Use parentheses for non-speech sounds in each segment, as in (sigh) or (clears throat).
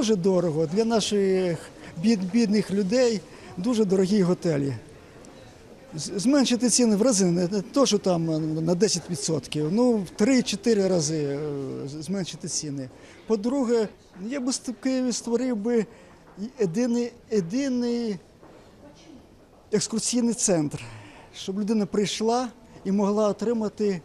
дуже дорого. Для наших бід, бідних людей дуже дорогі готелі. Зменшити ціни в рази, не то, що там е, на 10%, ну в 3-4 рази е, зменшити ціни. По-друге, я би в Києві створив би єдиний, єдиний екскурсійний центр, щоб людина прийшла і могла отримати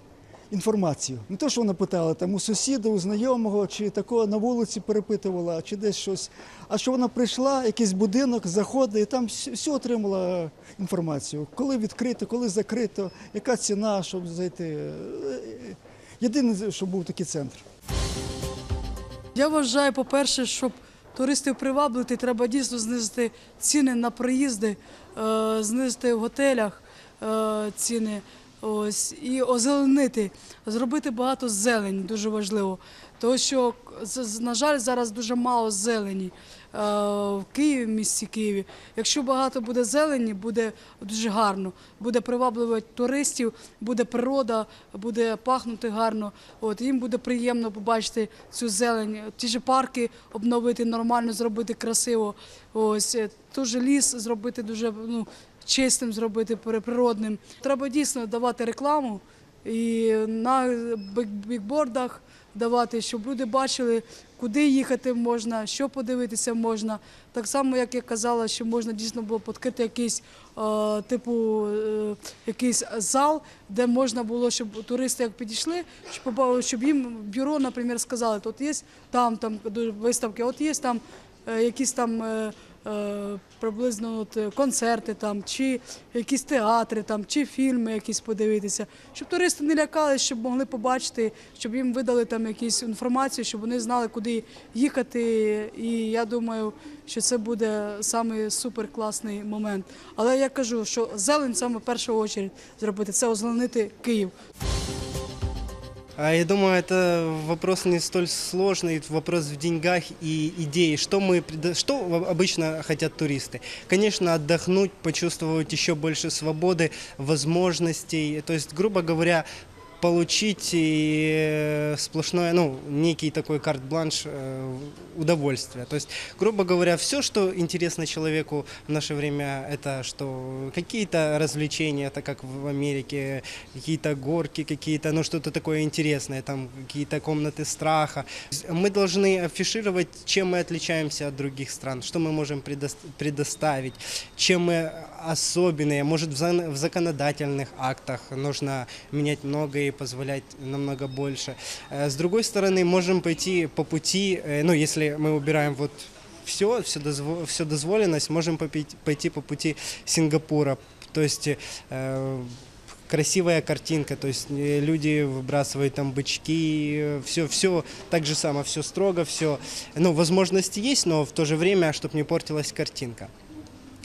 інформацію. Не то, що вона питала там у сусіда, у знайомого, чи такого на вулиці перепитувала, чи десь щось. А що вона прийшла, якийсь будинок, заходить, і там всю отримала інформацію. Коли відкрито, коли закрито, яка ціна, щоб зайти. Єдине, щоб був такий центр. Я вважаю, по-перше, щоб туристів приваблити, треба дійсно знизити ціни на приїзди, е, знизити в готелях е, ціни. Ось і озеленити, зробити багато зелені, дуже важливо. Тому що, на жаль, зараз дуже мало зелені е, в Києві, в місті Києві. Якщо багато буде зелені, буде дуже гарно, буде приваблювати туристів, буде природа, буде пахнути гарно. От їм буде приємно побачити цю зелень. Ті ж парки обновити нормально, зробити красиво. Ось е, теж ліс зробити дуже ну, чистим, зробити при- природним. Треба дійсно давати рекламу і на бік- бікбордах давати, щоб люди бачили, куди їхати можна, що подивитися можна. Так само, як я казала, що можна дійсно було відкрити якийсь е, типу е, якийсь зал, де можна було, щоб туристи як підійшли, щоб, щоб їм бюро, наприклад, сказали, тут є там, там виставки, от є там е, якісь там. Е, Приблизно от, е, концерти там, чи якісь театри, там, чи фільми якісь подивитися, щоб туристи не лякались, щоб могли побачити, щоб їм видали там якусь інформацію, щоб вони знали, куди їхати. І я думаю, що це буде саме супер класний момент. Але я кажу, що зелень саме в першу чергу зробити це озеленити Київ. А Я думаю, это вопрос не столь сложный, вопрос в деньгах и идее. Что, мы, предо- что в- обычно хотят туристы? Конечно, отдохнуть, почувствовать еще больше свободы, возможностей. То есть, грубо говоря, получить и э, сплошное, ну, некий такой карт-бланш э, удовольствия. То есть, грубо говоря, все, что интересно человеку в наше время, это что какие-то развлечения, это как в Америке, какие-то горки, какие-то, ну, что-то такое интересное, там, какие-то комнаты страха. Мы должны афишировать, чем мы отличаемся от других стран, что мы можем предос- предоставить, чем мы особенные. Может, в законодательных актах нужно менять многое и позволять намного больше. Э, С другой стороны, можем пойти по пути, э, ну, если мы убираем вот все, все, дозво, все дозволенность, можем попить- пойти по пути Сингапура. То есть э, красивая картинка, то есть э, люди выбрасывают там бычки, все, все так же само, все строго, все, ну, возможности есть, но в то же время, чтобы не портилась картинка.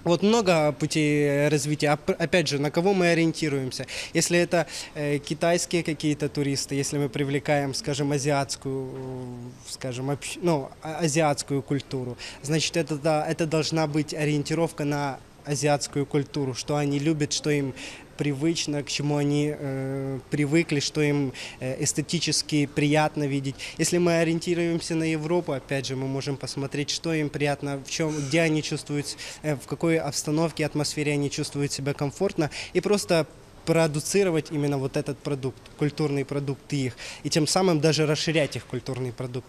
Вот много путей э, развития. Оп- Опять же, на кого мы ориентируемся? Если это э, китайские какие-то туристы, если мы привлекаем, скажем, азиатскую, э, скажем, общ- ну, а- азиатскую культуру, значит, это, да, это должна быть ориентировка на азиатскую культуру, что они любят, что им привычно, к чему они э, привыкли, что им э, эстетически приятно видеть. Если мы ориентируемся на Европу, опять же, мы можем посмотреть, что им приятно, в чем, где они чувствуют, э, в какой обстановке, атмосфере они чувствуют себя комфортно, и просто продуцировать именно вот этот продукт, культурный продукт их, и тем самым даже расширять их культурный продукт.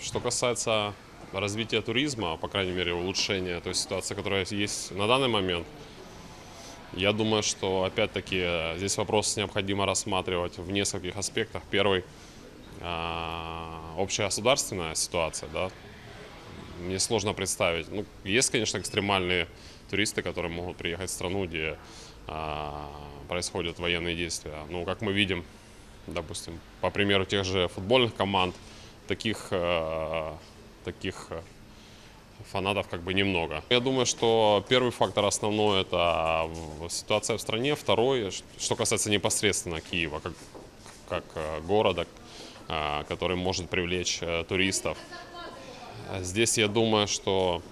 Что касается развития туризма, по крайней мере улучшения той ситуации, которая есть на данный момент, я думаю, что опять-таки здесь вопрос необходимо рассматривать в нескольких аспектах. Первый а, общегосударственная ситуация, да. Мне сложно представить. Ну, есть, конечно, экстремальные туристы, которые могут приехать в страну, где а, происходят военные действия. Ну, как мы видим, допустим, по примеру тех же футбольных команд, таких, э, таких фанатов как бы немного. Я думаю, что первый фактор основной это в- ситуация в стране, второй, ш- что касается непосредственно Киева, как, как э, города, э, который может привлечь э, туристов. Здесь я думаю, что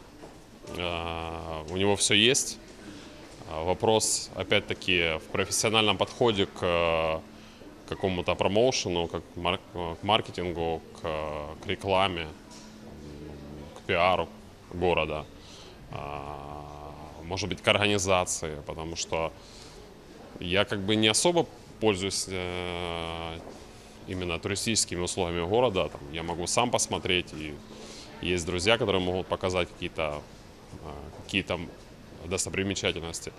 э, у него все есть. Вопрос, опять-таки, в профессиональном подходе к э, какому-то промоушену, как к маркетингу, к, э, к рекламе. пиару города, а, может быть, к организации, потому что я как бы не особо пользуюсь э, именно туристическими условиями города. Там, я могу сам посмотреть, и есть друзья, которые могут показать какие-то э, какие-то достопримечательности.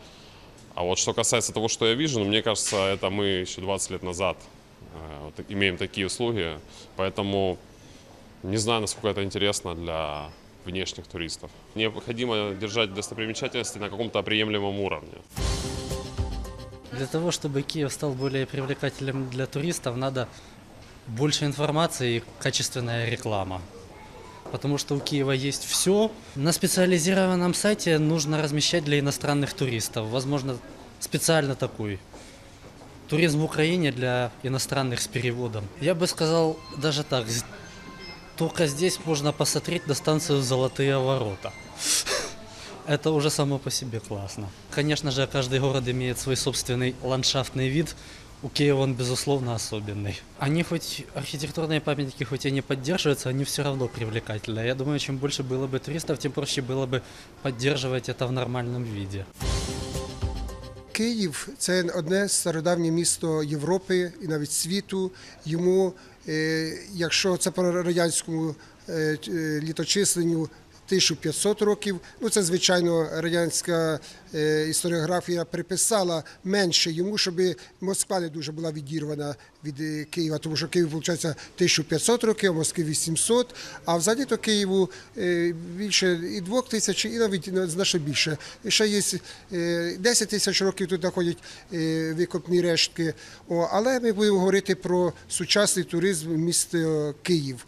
А вот что касается того, что я вижу, ну, мне кажется, это мы еще 20 лет назад э, вот имеем такие услуги, поэтому не знаю, насколько это интересно для внешних туристов. Необходимо держать достопримечательности на каком-то приемлемом уровне. Для того, чтобы Киев стал более привлекательным для туристов, надо больше информации и качественная реклама. Потому что у Киева есть все. На специализированном сайте нужно размещать для иностранных туристов. Возможно, специально такой. Туризм в Украине для иностранных с переводом. Я бы сказал даже так. з- Только здесь можно посмотреть на станцию «Золотые ворота». Это уже само по себе классно. Конечно же, каждый город имеет свой собственный ландшафтный вид. У Киева он, безусловно, особенный. Они хоть, архитектурные памятники, хоть и не поддерживаются, они все равно привлекательны. Я думаю, чем больше было бы туристов, тем проще было бы поддерживать это в нормальном виде. Київ це одне стародавнє місто Європи і навіть світу. Йому, е, якщо це по радянському е, е, літочисленню. 1500 років, ну це звичайно радянська е, історіографія приписала менше йому, щоб Москва не дуже була відірвана від е, Києва, тому що Київ виходить 1500 років, а Москві 800, а взагалі то Києву е, більше і 2000, і навіть значно більше. І ще є е, 10 тисяч років тут знаходять викопні рештки. О, але ми будемо говорити про сучасний туризм міста Київ.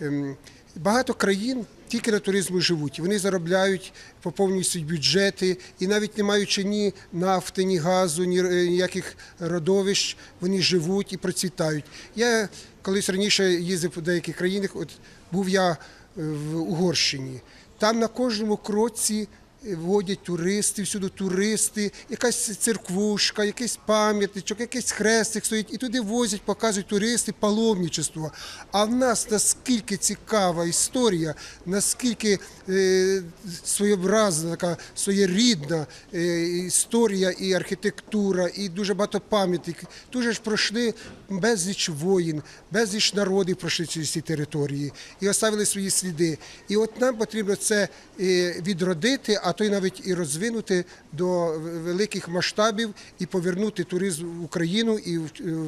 Ем, Багато країн тільки на туризму живуть. Вони заробляють, поповнюють бюджети, і навіть не маючи ні нафти, ні газу, ні е, ніяких родовищ, вони живуть і процвітають. Я колись раніше їздив по деяких країнах, от був я е, в Угорщині. Там на кожному кроці водять туристи, всюди туристи, якась церквушка, якийсь пам'ятничок, якийсь хрестик стоїть, і туди возять, показують туристи паломничество. А в нас наскільки цікава історія, наскільки е, своєобразна, така своєрідна е, історія і архітектура, і дуже багато пам'ятник. Тут ж пройшли безліч воїн, безліч народів пройшли через ці території і оставили свої сліди. І от нам потрібно це е, відродити, а то й навіть і розвинути до великих масштабів і повернути туризм в Україну і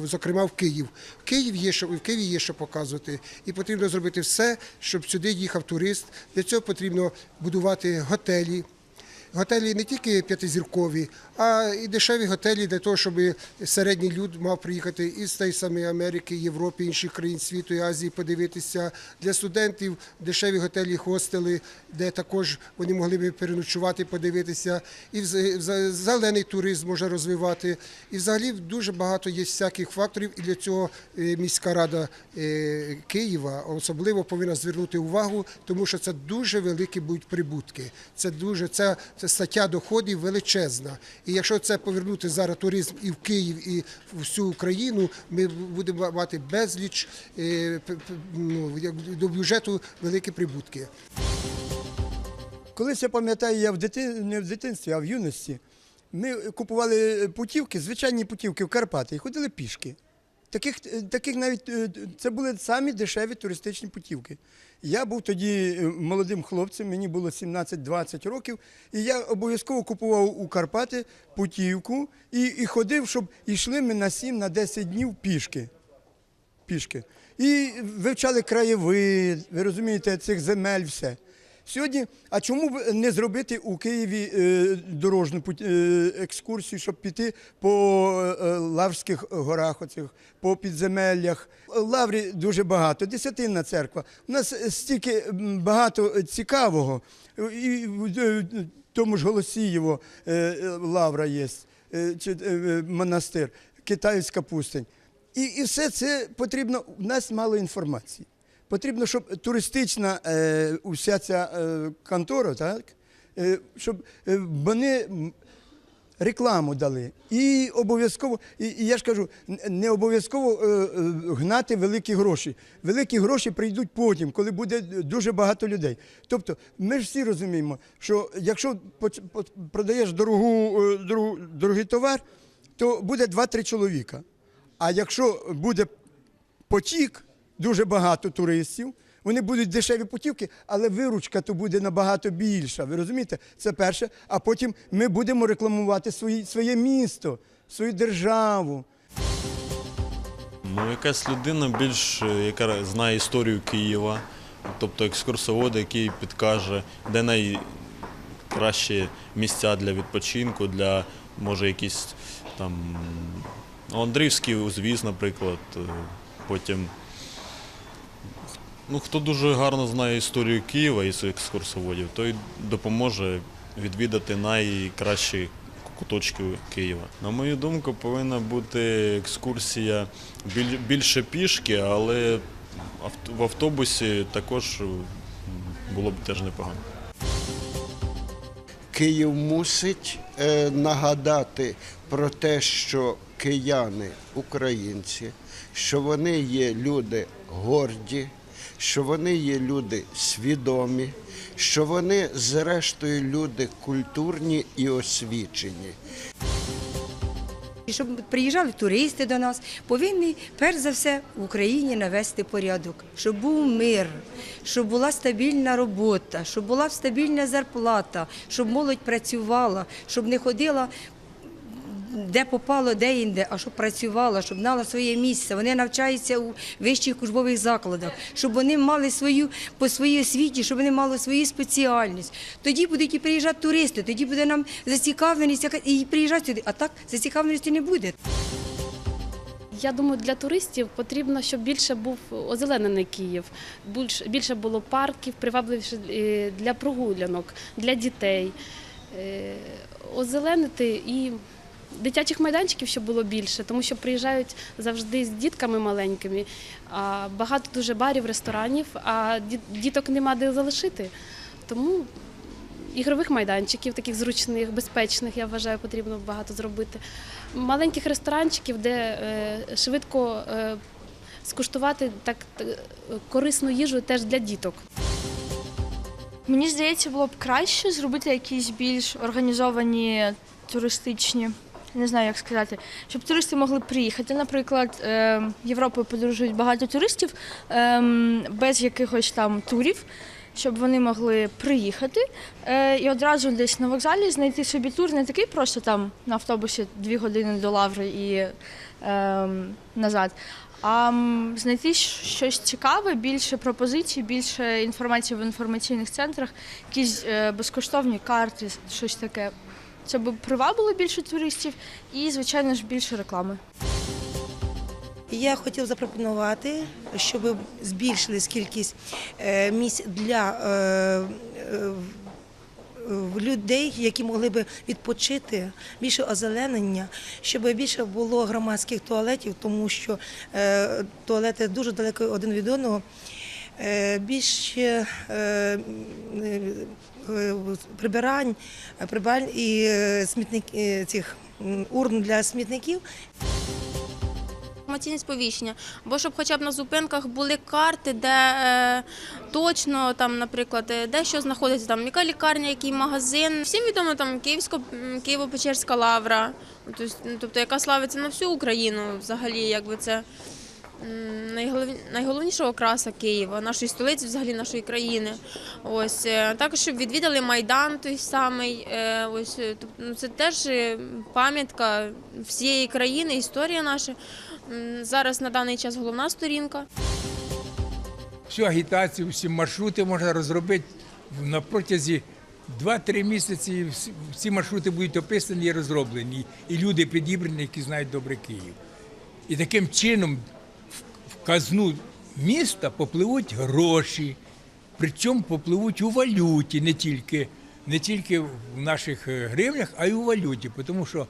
зокрема в Київ. В Київ є що в Києві є що показувати, і потрібно зробити все, щоб сюди їхав турист. Для цього потрібно будувати готелі. Готелі не тільки п'ятизіркові, а і дешеві готелі для того, щоб середній люд мав приїхати із тієї самої Америки, Європи, інших країн світу і Азії подивитися. Для студентів дешеві готелі, хостели, де також вони могли би переночувати, подивитися. І зелений туризм може розвивати. І взагалі дуже багато є всяких факторів, і для цього е, міська рада е, Києва особливо повинна звернути увагу, тому що це дуже великі будуть прибутки. Це дуже це, це стаття доходів величезна. І якщо це повернути зараз туризм і в Київ, і в всю Україну, ми будемо мати безліч е, ну, до бюджету великі прибутки. Колись я пам'ятаю, я в дитин... не в дитинстві, а в юності. Ми купували путівки, звичайні путівки в Карпати, і ходили пішки. Таких, е, таких навіть е, це були самі дешеві туристичні путівки. Я був тоді е, молодим хлопцем, мені було 17-20 років, і я обов'язково купував у Карпати путівку і, і ходив, щоб йшли ми на 7-10 днів пішки пішки. І вивчали краєвид, ви розумієте, цих земель, все. Сьогодні, а чому б не зробити у Києві е, дорожню е, екскурсію, щоб піти по е, Лаврських горах, оцих, по підземеллях? Лаврі дуже багато, десятинна церква. У нас стільки багато цікавого. І в тому ж Голосієво лавра є, монастир, Китайська пустень. І, і все це потрібно. У нас мало інформації. Потрібно, щоб туристична е, уся ця е, контора, так, е, щоб е, вони рекламу дали. І обов'язково, і, і я ж кажу, не обов'язково е, е, гнати великі гроші. Великі гроші прийдуть потім, коли буде дуже багато людей. Тобто, ми ж всі розуміємо, що якщо продаєш дорогу, е, дорогу, дорогий товар, то буде 2-3 чоловіка. А якщо буде потік, дуже багато туристів. Вони будуть дешеві путівки, але виручка то буде набагато більша. Ви розумієте? Це перше. А потім ми будемо рекламувати свої, своє місто, свою державу. Ну, якась людина більш, е, яка знає історію Києва, тобто екскурсовод, який підкаже, де найкращі місця для відпочинку, для може якісь там ну, Андрівський узвіз, наприклад. е, Потім. Ну, хто дуже гарно знає історію Києва із екскурсоводів, той допоможе відвідати найкращі куточки Києва. На мою думку, повинна бути екскурсія більше пішки, але в автобусі також було б теж непогано. Київ мусить е, нагадати про те, що кияни українці, що вони є люди горді, що вони є люди свідомі, що вони, зрештою, люди культурні і освічені. Щоб приїжджали туристи до нас, повинні перш за все в Україні навести порядок, щоб був мир, щоб була стабільна робота, щоб була стабільна зарплата, щоб молодь працювала, щоб не ходила. Де попало, де інде, а щоб працювала, щоб знала своє місце. Вони навчаються у вищих учбових закладах, щоб вони мали свою по своїй освіті, щоб вони мали свою спеціальність. Тоді будуть і приїжджати туристи, тоді буде нам зацікавленість і приїжджати сюди. А так зацікавленості не буде. Я думаю, для туристів потрібно, щоб більше був озеленений Київ, більш- більше було парків, привабливіше е, для прогулянок, для дітей. Е, Озеленити і дитячих майданчиків, щоб було більше, тому що приїжджають завжди з дітками маленькими, багато дуже барів, ресторанів, а діток нема де залишити. Тому ігрових майданчиків, таких зручних, безпечних, я вважаю, потрібно багато зробити. Маленьких ресторанчиків, де е, швидко е, скуштувати так корисну їжу теж для діток. Мені здається, було б краще зробити якісь більш організовані туристичні. Не знаю, як сказати, щоб туристи могли приїхати. Наприклад, е, Європою подорожують багато туристів ем, без якихось там турів, щоб вони могли приїхати е, і одразу десь на вокзалі знайти собі тур, не такий просто там на автобусі дві години до Лаври і назад. А знайти щось цікаве, більше пропозицій, більше інформації в інформаційних центрах, якісь е, безкоштовні карти, щось таке. Це б привабило більше туристів і, звичайно ж, більше реклами. Я хотів запропонувати, щоб збільшилась кількість е, місць для е, е, людей, які могли би відпочити, більше озеленення, щоб більше було громадських туалетів, тому що туалети дуже далеко один від одного. Більше прибирань, прибирань і е, смітник е, цих урн для смітників. Інформаційне сповіщення, бо щоб хоча б на зупинках були карти, де е, точно там, наприклад, е, де що знаходиться, там яка лікарня, який магазин. Всім відомо там Київсько, Києво-Печерська лавра, тобто, ну, тобто яка славиться на всю Україну взагалі, якби це найголовніша окраса Києва, нашої столиці, взагалі нашої країни. Ось е, також щоб відвідали майдан той самий. е, Ось е, ну, це теж пам'ятка всієї країни, історія наша. Зараз на даний час головна сторінка. всю агітацію, всі маршрути можна розробити на протязі 2-3 місяці. всі- маршрути будуть описані і розроблені, і люди підібрані, які знають добре Київ. І таким чином казну міста попливуть гроші, причому попливуть у валюті, не тільки, не тільки в наших е, гривнях, а й у валюті. Тому що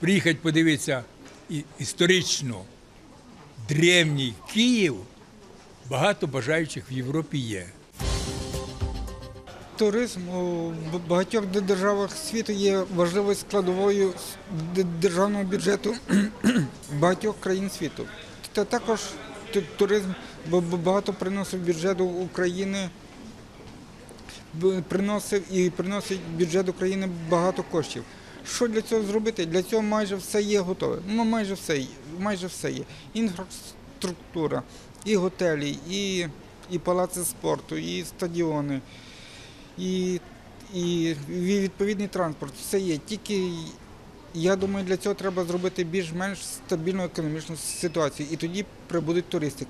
приїхати подивитися історично древній Київ багато бажаючих в Європі є. Туризм у багатьох державах світу є важливою складовою державного бюджету (clears throat) багатьох країн світу. Та також туризм багато приносив бюджету України, приносив і приносить бюджет України багато коштів. Що для цього зробити? Для цього майже все є готове. Ну, майже все, є- майже все є. Інфраструктура, і готелі, і, і палаци спорту, і стадіони, і, і відповідний транспорт. Все є. Тільки я думаю, для цього треба зробити більш-менш стабільну економічну ситуацію. І тоді прибудуть туристи.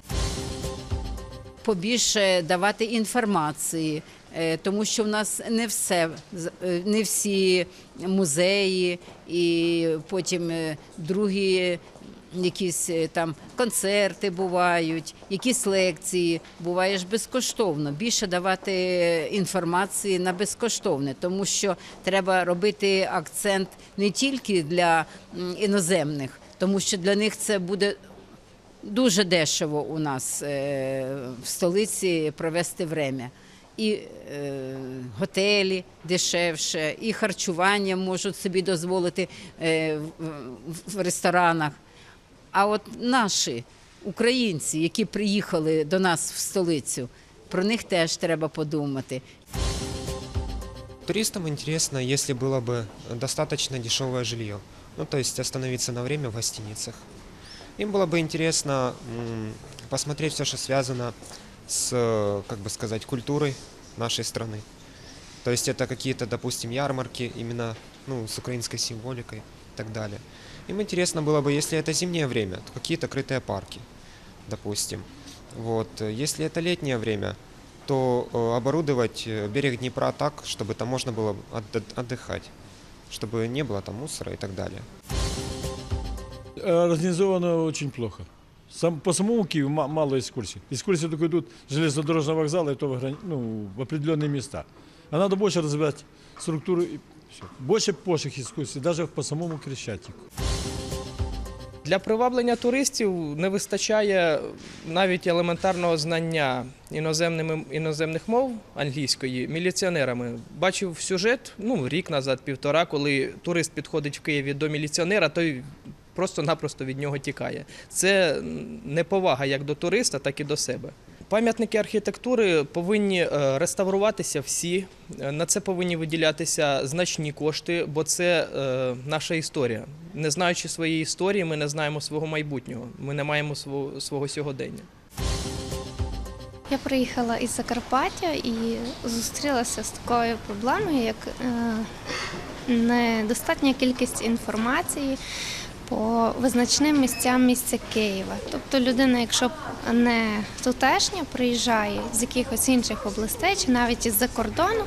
побільше давати інформації, е, тому що в нас не все, е, не всі музеї і потім е, другі якісь е, там концерти бувають, якісь лекції. Буває ж безкоштовно. Більше давати інформації на безкоштовне, тому що треба робити акцент не тільки для іноземних, тому що для них це буде Дуже дешево у нас е, в столиці провести время. І е, готелі дешевше, і харчування можуть собі дозволити в ресторанах. А от наші українці, які приїхали до нас в столицю, про них теж треба подумати. Туристам интересно, если было бы достаточно дешевое жилье. Ну, то есть остановиться на время в гостиницах. Им было бы интересно м, посмотреть все, что связано с, э, как бы сказать, культурой нашей страны. То есть это какие-то, допустим, ярмарки именно ну, с украинской символикой и так далее. Им интересно было бы, если это зимнее время, то какие-то крытые парки, допустим. Вот. Если это летнее время, то э, оборудовать э, берег Днепра так, чтобы там можно было отд- отдыхать, чтобы не было там мусора и так далее. Организовано очень плохо. Сам, по самому Киеву ма- мало экскурсий. Экскурсии только идут с железнодорожного вокзала, и то в, ну, в определенные места. А надо больше развивать структуру. Больше поших экскурсий, даже по самому Крещатику. Для приваблення туристів не вистачає навіть елементарного знання іноземними іноземних мов англійської міліціонерами. Бачив сюжет ну рік назад, півтора, коли турист підходить в Києві до міліціонера, той просто-напросто від нього тікає. Це неповага як до туриста, так і до себе. Пам'ятники архітектури повинні е, реставруватися всі. Е, На це повинні виділятися значні кошти, бо це е, наша історія. Не знаючи своєї історії, ми не знаємо свого майбутнього. Ми не маємо свого, свого сьогодення. Я приїхала із Закарпаття і зустрілася з такою проблемою, як недостатня кількість інформації по визначним місцям місця Києва. Тобто людина, якщо не тутешня, приїжджає з якихось інших областей чи навіть із-за кордону,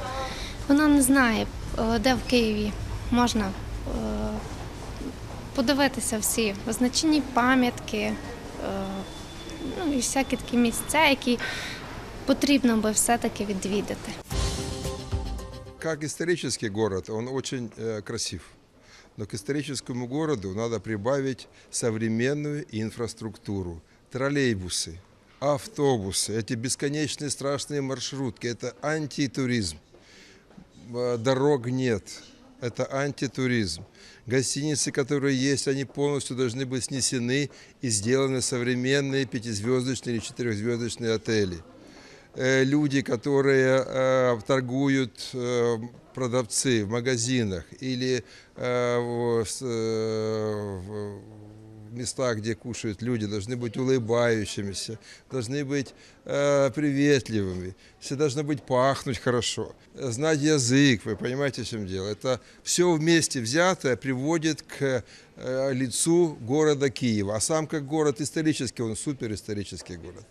вона не знає, е, де в Києві можна е, подивитися всі визначені пам'ятки. е, ну і всякі такі місця, які потрібно би все-таки відвідати. Как исторический город, он очень э, красив. Но к историческому городу надо прибавить современную инфраструктуру. Троллейбусы, автобусы, эти бесконечные страшные маршрутки. Это антитуризм. Э, Дорог нет. Это антитуризм. Гостиницы, которые есть, они полностью должны быть снесены и сделаны современные пятизвездочные или четырехзвездочные отели люди, которые э, торгуют, э, продавцы в магазинах или э, э, в местах, где кушают люди, должны быть улыбающимися, должны быть э, приветливыми, все должно быть пахнуть хорошо, знать язык, вы понимаете, в чем дело. Это все вместе взятое приводит к э, лицу города Киева. А сам как город исторический, он суперисторический город.